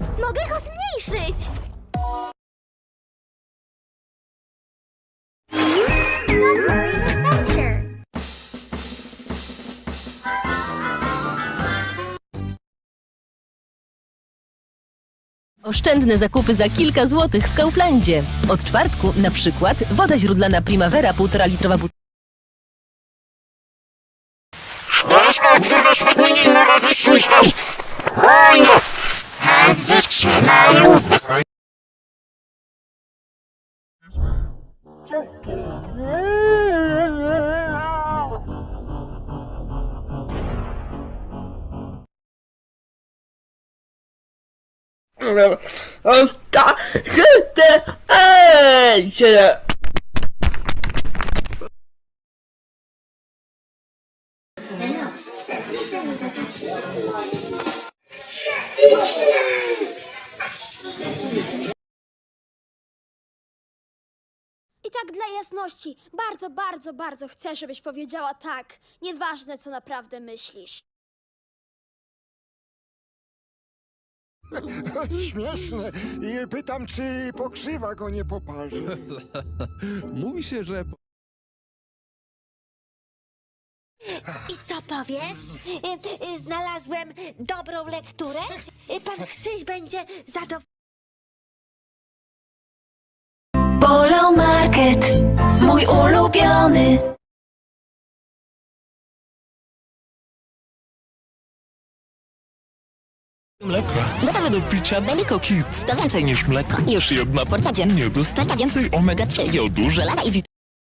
Mogę go zmniejszyć! Submarine Adventure. Oszczędne zakupy za kilka złotych w Kauflandzie. Od czwartku na przykład woda źródlana Primavera 1,5 litrowa butelka. transitional oversight. Oh, God. I tak dla jasności, bardzo, bardzo, bardzo chcę, żebyś powiedziała tak. Nieważne, co naprawdę myślisz. Śmieszne. I pytam, czy pokrzywa go nie poparzy. Mówi się, że I co powiesz? Y, y, Znalazłem dobrą lekturę. Y, Pan Krzyś będzie zadowolony. Mój ulubiony. Mleko. Gotowe do picia Benico Kids. To więcej niż mleko. Już jedna porcja dziennie. Dostarcza więcej omega-3, jodu, żelaza i wit...